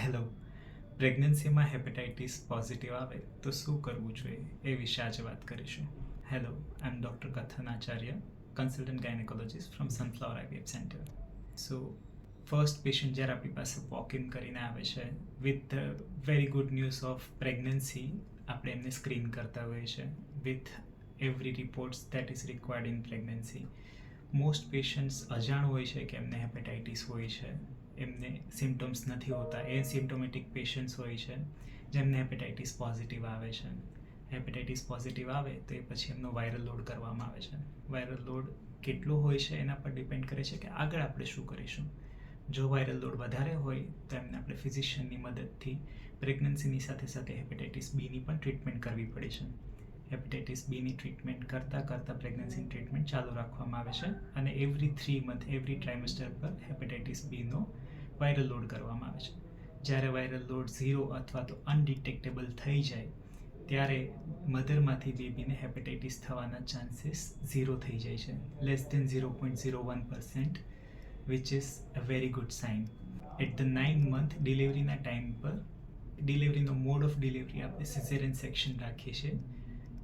Hello પ્રેગ્નન્સીમાં hepatitis positive આવે, તો શું કરવું જોઈએ એ વિશે આજે વાત કરીશું. Hello I M doctor Kathan Acharya consultant gynaecologist from Sunflower IVF centre so first patient જ્યારે આપણી પાસે વોક ઇન કરીને આવે છે with very good news of pregnancy આપણે એમને સ્ક્રીન કરતા હોઈએ છીએ. With every reports that is required in pregnancy most patients અજાણ હોય છે કે એમને હેપેટાઇટિસ હોય છે. એમને સિમ્ટમ્સ નથી હોતા. એ સિમ્ટોમેટિક પેશન્ટ્સ હોય છે, જેમને હેપેટાઇટિસ પોઝિટિવ આવે છે. હેપેટાઇટિસ પોઝિટિવ આવે તો એ પછી એમનો વાયરલ લોડ કરવામાં આવે છે. વાયરલ લોડ કેટલો હોય છે એના પર ડિપેન્ડ કરે છે કે આગળ આપણે શું કરીશું. જો વાયરલ લોડ વધારે હોય તો એમને આપણે ફિઝિશિયનની મદદથી પ્રેગ્નન્સીની સાથે સાથે હેપેટાઇટિસ બીની પણ ટ્રીટમેન્ટ કરવી પડે છે. હેપેટાઇટિસ બીની ટ્રીટમેન્ટ કરતાં કરતાં પ્રેગ્નન્સીની ટ્રીટમેન્ટ ચાલુ રાખવામાં આવે છે અને every three month every trimester પર હેપેટાઇટિસ બીનો વાયરલ લોડ કરવામાં આવે છે. જ્યારે વાયરલ લોડ ઝીરો અથવા તો અનડિટેક્ટેબલ થઈ જાય, ત્યારે મધરમાંથી બેબીને હેપેટાઇટિસ થવાના ચાન્સીસ ઝીરો થઈ જાય છે. Less than zero point zero one percent which is a very good sign at the nine month ડિલિવરીના time પર ડિલિવરીનો મોડ ઓફ ડિલિવરી આપણે સિઝેરિયન સેક્શન રાખીએ છીએ,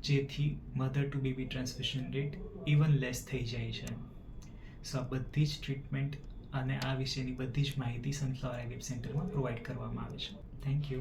જેથી mother to baby transmission rate even less થઈ જાય છે. સો આ બધી જ ટ્રીટમેન્ટ અને આ વિશેની બધી જ માહિતી સનફ્લાવર એગ્રીપ સેન્ટરમાં પ્રોવાઈડ કરવામાં આવે છે. Thank you